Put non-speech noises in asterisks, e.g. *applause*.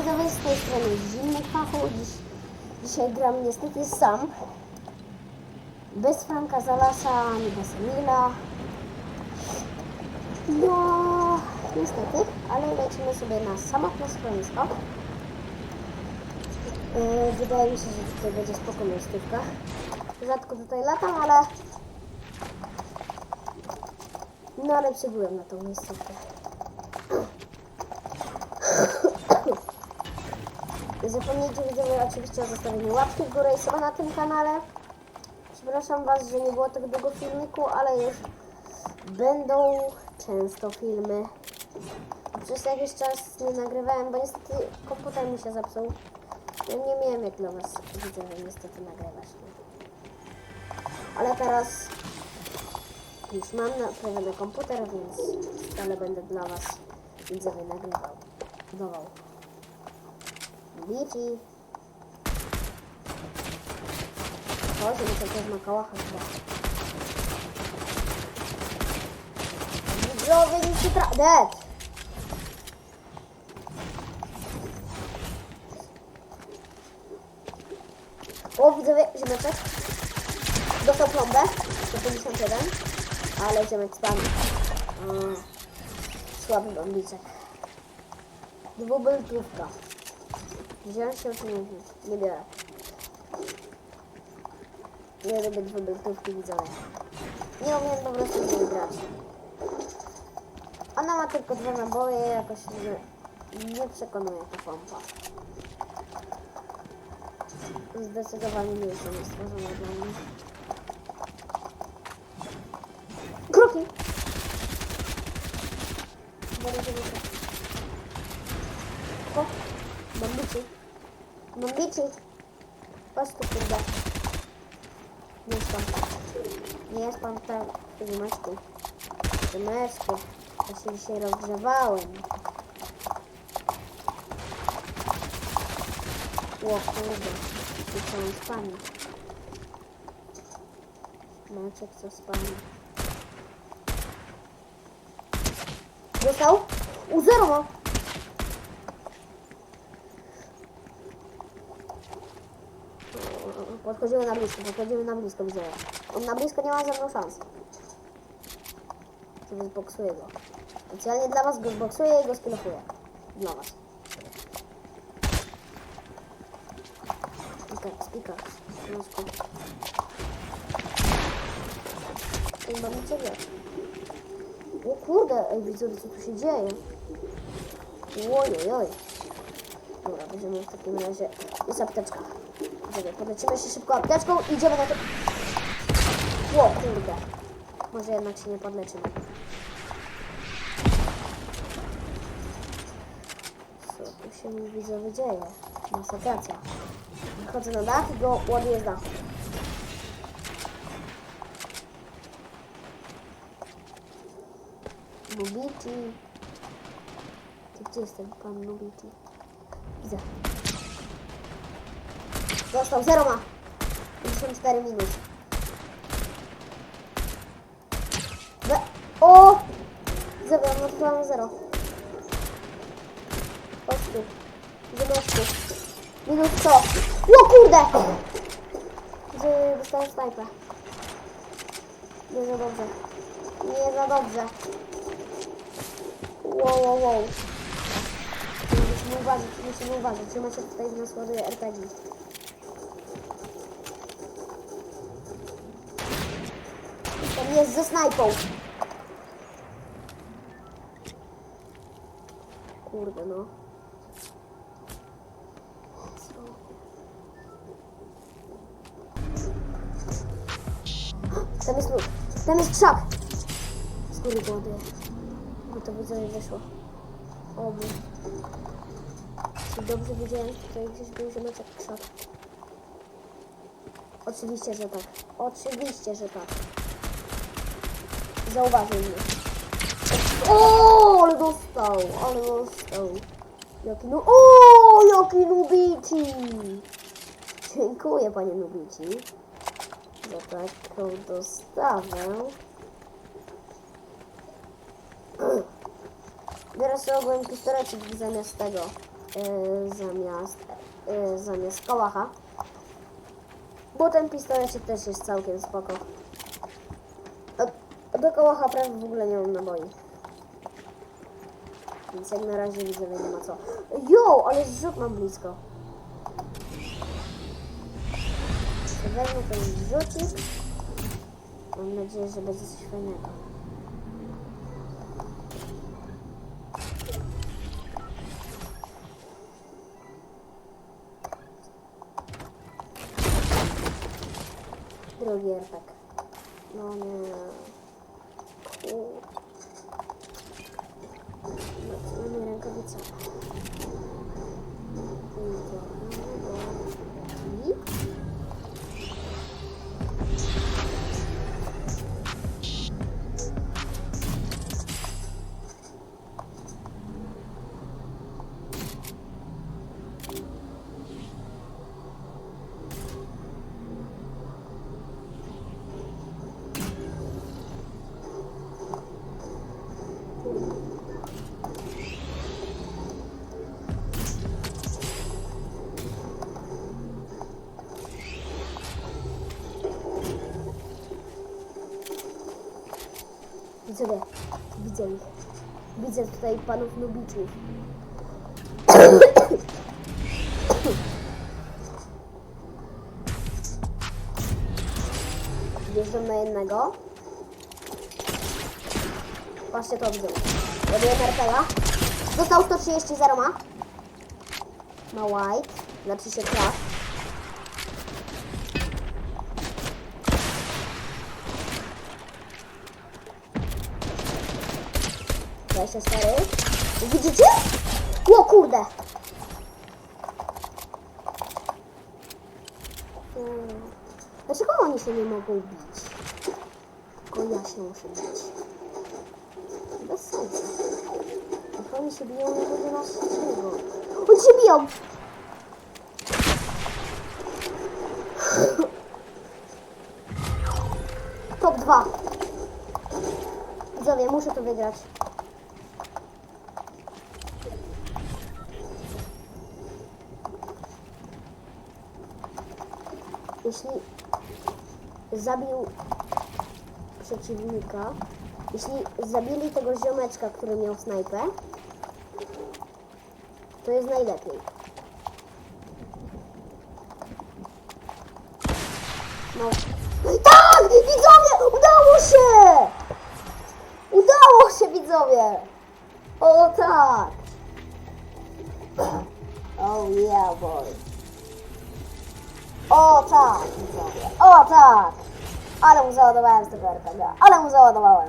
widzowie, z tej strony Zimny Pachu. Dziś, dzisiaj gram niestety sam. Bez Franka Zalasa, ani bez Emila. No, niestety, ale lecimy sobie na samotne schronisko. Yy, wydaje mi się, że tutaj będzie spoko miejscówka. Rzadko tutaj latam, ale... No ale przybyłem na tą miejscówkę. Nie zapomnijcie widzowie oczywiście o zostawieniu łapki w górę i suba na tym kanale. Przepraszam Was, że nie było tak długo filmiku, ale już będą często filmy. Przez jakiś czas nie nagrywałem, bo niestety komputer mi się zepsuł. Ja nie miałem jak dla Was widzowie niestety nagrywać. Ale teraz już mam naprawiony komputer, więc stale będę dla Was widzowie nagrywał. Dawał. Bici. Chodź, muszę też na kałachach chyba. Widzowie, nic nie tra... Dead! O, widzowie, ziemeczek. Dostał plombę. 151. Ale ziemek spadł. Słaby bombiczek. Dwubeltówka. Wziąłem się czy nie biorę. Nie lubię dwubeltówki widzowie. Nie umiem po prostu z grać. Ona ma tylko dwa naboje, jakoś nie, nie przekonuje ta pompa. Zdecydowanie nie jest ona stworzona dla mnie. Kroki! Bardzo dobrze. O, mam bici. Mam bici. Chodź tu, kurde. Nie jest pan. Nie jest pan tam. Ziomeczku. Ziomeczku. Ja się dzisiaj rozgrzewałem. O kurde. I co on spadnie. Maciek co spadnie. Dostał? U zero ma. Podchodzimy na blisko, podchodzimy na blisko, widzę. On na blisko nie ma ze mną szans. To zboksuję go. Specjalnie dla was go zboksuję i go spilofuję. Dla was. Spikak, spikak. Nóżku. Ej, mamy ciebie. O kurde, ej widzowie, co tu się dzieje? Oj, oj, oj. Dobra, będziemy w takim razie... Jest apteczka. Czekaj, podlecimy się szybko apteczką i idziemy na to... Ło, kurde. Może jednak się nie podleczymy. Co tu się mi widzowie dzieje? Masakacja. Wychodzę na dach i go ładuję z dachu. Nubiti. Gdzie jest ten pan Nubiti? Widzę. Dostał, zero ma. 54 minus. We... O! Zero, no to mam zero. Chodź tu. Ziemeczku. Minus co? O kurde! Dostałem snajpę. Nie za dobrze. Nie za dobrze. Wow, wow, wow. Musimy uważać, musimy uważać. Trzymać się tutaj w nas ładuje RPG. Jest ze snajpą. Kurde no. Tam jest lód. Tam jest krzak. Z góry ładuję. Bo to widzę, wyszło. Oby. Czy dobrze widziałem, że tutaj gdzieś był ziomeczek krzak? Oczywiście, że tak. Oczywiście, że tak. Zauważył mnie. O, ale dostał, ale dostał. Jaki nu... O, jaki nubici! Dziękuję, panie nubici. Za taką dostawę. Sobie ogólnie pistolecik zamiast tego. y, zamiast, y, zamiast kałacha. Bo ten pistolecik też jest całkiem spoko. Do kałacha prawie w ogóle nie mam naboi. Więc jak na razie widzę, że nie ma co. Jo, ale zrzut mam blisko. Wezmę ten zrzucik. Mam nadzieję, że będzie coś fajnego. Drugi RPG. No nie. Kur- No nie Widzowie, widzę ich. Widzę tutaj panów nubiczów. Wjeżdżam na jednego. Patrzcie to widzę. Robię RPA. Dostał 130, zero ma. White. Znaczy się craft. Dwadzieścia cztery. Widzicie? O kurde! Hmm. Dlaczego oni się nie mogą bić? Tylko ja się muszę bić. Bez sensu. Jak oni się biją, nie będzie nas niczego. Oni się biją! Top 2. Widzowie, muszę to wygrać. Jeśli zabił przeciwnika, jeśli zabili tego ziomeczka, który miał snajpę, to jest najlepiej. No. Tak! Widzowie! Udało się! Udało się, widzowie! O tak! *clears throat* Oh yeah, boy. O tak, widzowie. O tak! Ale mu załadowałem z tego RPG. Ale mu załadowałem.